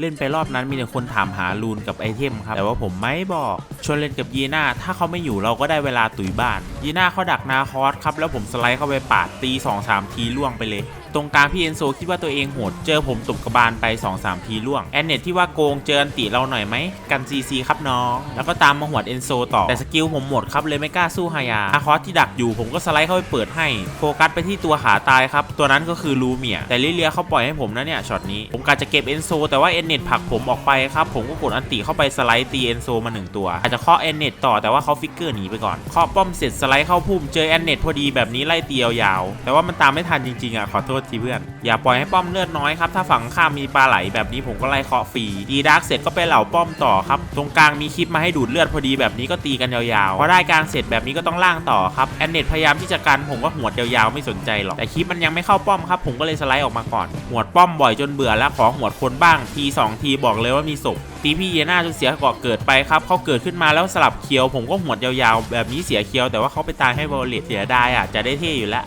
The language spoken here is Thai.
เล่นไปรอบนั้นมีแต่คนถามหาลูนกับไอเทมครับแต่ว่าผมไม่บอกชวนเล่นกับยีน่าถ้าเขาไม่อยู่เราก็ได้เวลาตุยบ้าน ยีน่าเขาดักนาคอสครับแล้วผมสไลด์เข้าไปปาดตี 2-3 ทีล่วงไปเลย ตรงกลางพี่เอนโซคิดว่าตัวเองโหดเจอผมตบกระบาลไป 2-3 ทีล่วง แอนเนตที่ว่าโกงเจออันติเราหน่อยไหมกันซีซีครับน้อง แล้วก็ตามมาหวดเอนโซต่อแต่สกิลผมหมดครับเลยไม่กล้าสู้ฮายาอาคอสที่ดักอยู่ผมก็สไลด์เข้าไปเปิดให้โฟกัสไปที่ตัวขาตายครับตัวนั้นก็คือลูเมียแต่ลิเลียเขาปล่อยให้ผมนะเนี่ยช็อตนี้ผมกะจะเก็บเอนโซแต่ว่าเอนเนตผลักผมออกไปครับผมก็กดอันติเข้าไปสไลด์ตีเอนโซมาหนึ่งตัวอาจจะเคาะเอนเนตต่อแต่ว่าเขาฟิกเกอร์หนีไปก่อนเคาะป้อมเสร็จสไลด์เข้าพุ่มเจอเอนเน็ตพอดีแบบนี้ไล่ตียาวๆแต่ว่ามันตามไม่ทันจริงๆอะขอโทษทีเพื่อน อย่าปล่อยให้ป้อมเลือดน้อยครับ ถ้าฝั่งข้ามมีปลาไหลแบบนี้ผมก็ไล่เคาะฟรีดีดาร์กเสร็จก็ไปเหล่าป้อมต่อครับ ตรงกลางมีคลิปมาให้ดูดเลือดพอดีแบบนี้ก็ตีกันยาวๆพอได้กลางเสร็จแบบนี้ก็ต้องล่างต่อครับแอนเน็ตพยายามที่จะกันผมก็หวดยาวๆไม่สนใจหรอกแต่คลิปมันยังไม่เข้าป้อมครับผมก็เลยสไลด์ออกมาก่อนหวดป้อมบ่อยจนเบื่อแล้วขอหวดคนบ้างทีสองทีบอกเลยว่ามีศพ ตีพี่เยน่าจนเสียเกาะเกิดไปครับเขาเกิดขึ้นมาแล้วสลับเคียว ผมก็หวดยาวๆ แบบนี้เสียเคียวแต่ว่าเขาไปตายให้บอลเลตเสียดายอะจะได้เท่อยู่แล้ว